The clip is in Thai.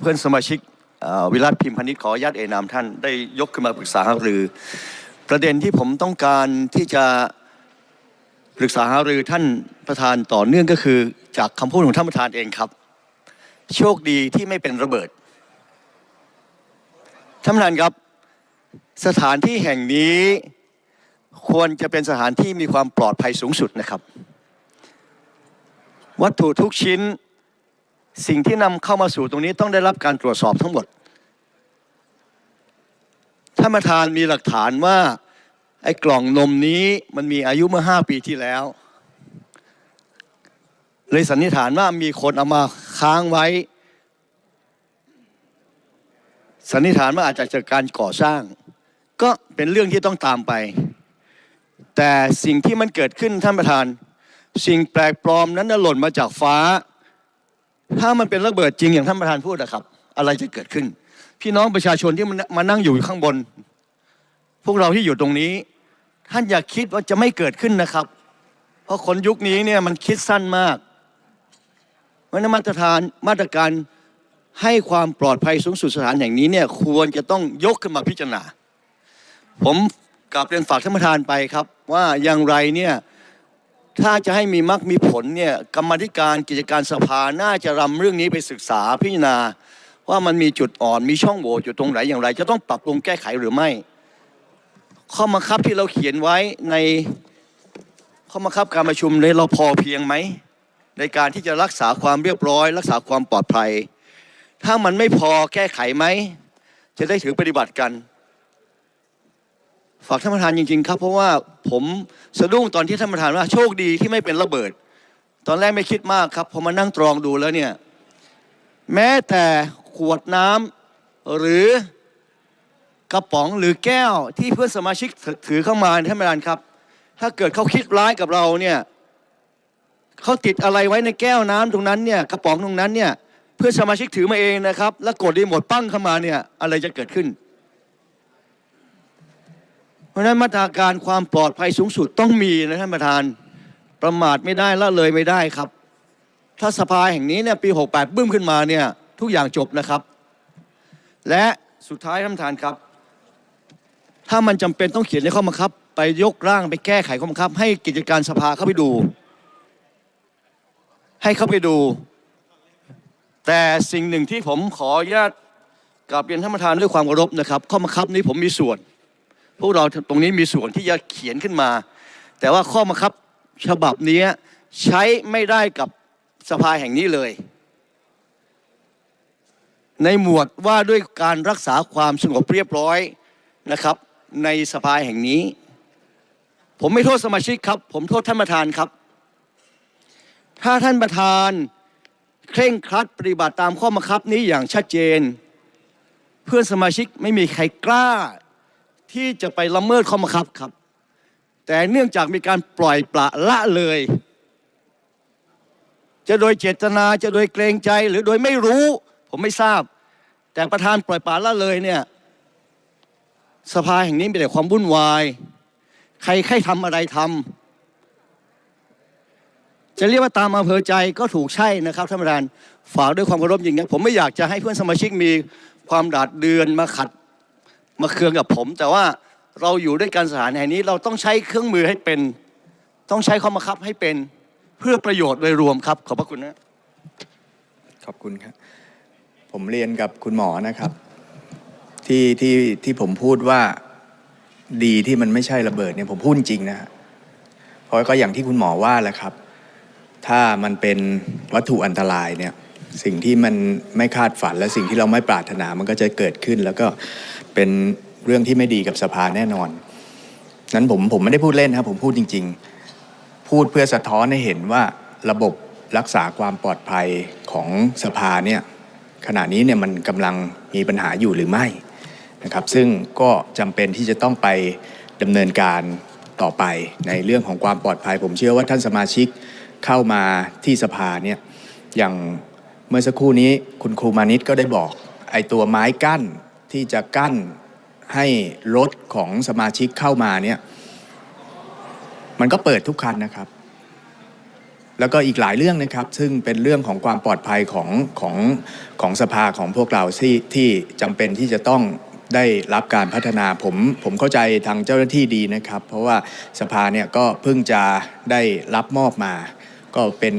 เพื่อนสมาชิกวิรัตพิมพานิชขออนุญาตเอ่ยนามท่านได้ยกขึ้นมาปรึกษาหารือ ประเด็นที่ผมต้องการที่จะปรึกษาหารือท่านประธานต่อเนื่องก็คือ จากคำพูดของท่านประธานเองครับ โชคดีที่ไม่เป็นระเบิดท่านประธานครับ สถานที่แห่งนี้ควรจะเป็นสถานที่มีความปลอดภัยสูงสุดนะครับ วัตถุทุกชิ้น สิ่งที่นำเข้ามาสู่ตรงนี้ต้องได้รับการตรวจสอบทั้งหมดท่านประธานมีหลักฐานว่าไอ้กล่องนมนี้มันมีอายุเมื่อห้าปีที่แล้ว เลยสันนิษฐานว่ามีคนเอามาค้างไว้ สันนิษฐานว่าอาจจะจากการก่อสร้าง ก็เป็นเรื่องที่ต้องตามไป แต่สิ่งที่มันเกิดขึ้นท่านประธาน สิ่งแปลกปลอมนั้นน่ะหล่นมาจากฟ้า ถ้ามันเป็นระเบิดจริงอย่างท่านประธานพูดนะครับ อะไรจะเกิดขึ้น พี่น้องประชาชนที่มันมานั่งอยู่ข้างบน พวกเราที่อยู่ตรงนี้ ท่านอย่าคิดว่าจะไม่เกิดขึ้นนะครับ เพราะคนยุคนี้เนี่ยมันคิดสั้นมากเพราะฉะนั้นมาตรฐานมาตรการให้ความปลอดภัยสูงสุดสถานแห่งนี้เนี่ยควรจะต้องยกขึ้นมาพิจารณา ผมกลับเรียนฝากท่านประธานไปครับ ว่าอย่างไรเนี่ย ถ้าจะให้มีมรรคมีผลเนี่ยกรรมธิการกิจการสภาน่าจะรำเรื่องนี้ไปศึกษาพิจารณา ว่ามันมีจุดอ่อนมีช่องโหว่อยู่ตรงไหนอย่างไร จะต้องปรับปรุงแก้ไขหรือไม่ ข้อบังคับที่เราเขียนไว้ในข้อบังคับการประชุมในเราพอเพียงไหม ในการที่จะรักษาความเรียบร้อย รักษาความปลอดภัย ถ้ามันไม่พอแก้ไขไหม จะได้ถือปฏิบัติกัน ฝากท่านประธานจริง ๆ ครับเพราะว่าผมสะดุ้งตอนที่ท่านประธานว่าโชคดีที่ไม่เป็นระเบิด ตอนแรกไม่คิดมากครับพอมานั่งตรองดูแล้วเนี่ยแม้แต่ขวดน้ำหรือกระป๋องหรือแก้วที่เพื่อนสมาชิกถือเข้ามาท่านประธานครับ ถ้าเกิดเขาคิดร้ายกับเราเนี่ยเขาติดอะไรไว้ในแก้วน้ำตรงนั้นเนี่ยกระป๋องตรงนั้นเนี่ยเพื่อนสมาชิกถือมาเองนะครับ แล้วกดรีโมทปั้งเข้ามาเนี่ยอะไรจะเกิดขึ้น ราะฉะนั้นมาตรการความปลอดภัยสูงสุดต้องมีนะท่านประธานประมาทไม่ได้ละเลยไม่ได้ครับ ถ้าสภาแห่งนี้เนี่ยปี 68บึ้มขึ้นมาเนี่ยทุกอย่างจบนะครับ และสุดท้ายท่านประธานครับ ถ้ามันจำเป็นต้องเขียนในข้อบังคับ ไปยกร่างไปแก้ไขข้อบังคับ ให้กิจการสภาเข้าไปดู ให้เข้าไปดู แต่สิ่งหนึ่งที่ผมขออนุญาตกราบเรียนท่านประธานด้วยความเคารพนะครับ ข้อบังคับนี้ผมมีส่วน พวกเราตรงนี้มีส่วนที่จะเขียนขึ้นมา แต่ว่าข้อบังคับฉบับนี้ใช้ไม่ได้กับสภาแห่งนี้เลย ในหมวดว่าด้วยการรักษาความสงบเรียบร้อยนะครับ ในสภาแห่งนี้ ผมไม่โทษสมาชิกครับ ผมโทษท่านประธานครับ ถ้าท่านประธานเคร่งครัดปฏิบัติตามข้อบังคับนี้อย่างชัดเจน เพื่อนสมาชิกไม่มีใครกล้า ที่จะไปละเมิดข้อบังคับครับ แต่เนื่องจากมีการปล่อยปละละเลย จะโดยเจตนาจะโดยเกรงใจหรือโดยไม่รู้ ผมไม่ทราบ แต่ประธานปล่อยปละละเลยเนี่ยสภาแห่งนี้มีแต่ความวุ่นวาย ใครใครทำอะไรทำจะเรียกว่าตามอำเภอใจก็ถูกใช่นะครับท่านประธานฝากด้วยความเคารพอย่างนี้ผมไม่อยากจะให้เพื่อนสมาชิกมีความดาดเดือนมาขัด มาเคืองกับผม แต่ว่าเราอยู่ด้วยกันสถานแห่งนี้เราต้องใช้เครื่องมือให้เป็น ต้องใช้ข้อบังคับให้เป็นเพื่อประโยชน์โดยรวมครับ ขอบพระคุณนะขอบคุณครับ ผมเรียนกับคุณหมอนะครับ ที่ที่ที่ผมพูดว่าดีที่มันไม่ใช่ระเบิดเนี่ยผมพูดจริงนะฮะเพราะก็อย่างที่คุณหมอว่าแหละครับ ถ้ามันเป็นวัตถุอันตรายเนี่ยสิ่งที่มันไม่คาดฝันและสิ่งที่เราไม่ปรารถนามันก็จะเกิดขึ้นแล้วก็ เป็นเรื่องที่ไม่ดีกับสภาแน่นอน นั้นผมผมไม่ได้พูดเล่นนะครับ ผมพูดจริง ๆ พูดเพื่อสะท้อนให้เห็นว่าระบบรักษาความปลอดภัยของสภาเนี่ยขณะนี้เนี่ยมันกำลังมีปัญหาอยู่หรือไม่นะครับ ซึ่งก็จำเป็นที่จะต้องไปดำเนินการต่อไปในเรื่องของความปลอดภัย ผมเชื่อว่าท่านสมาชิกเข้ามาที่สภาเนี่ยอย่างเมื่อสักครู่นี้คุณครูมานิตก็ได้บอกไอ้ตัวไม้กั้น ที่จะกั้นให้รถของสมาชิกเข้ามาเนี่ยมันก็เปิดทุกคันนะครับ แล้วก็อีกหลายเรื่องนะครับ ซึ่งเป็นเรื่องของความปลอดภัยของของของสภาของพวกเราที่ที่จำเป็นที่จะต้องได้รับการพัฒนาผมผมเข้าใจทางเจ้าหน้าที่ดีนะครับ เพราะว่าสภาเนี่ยก็เพิ่งจะได้รับมอบมาก็เป็น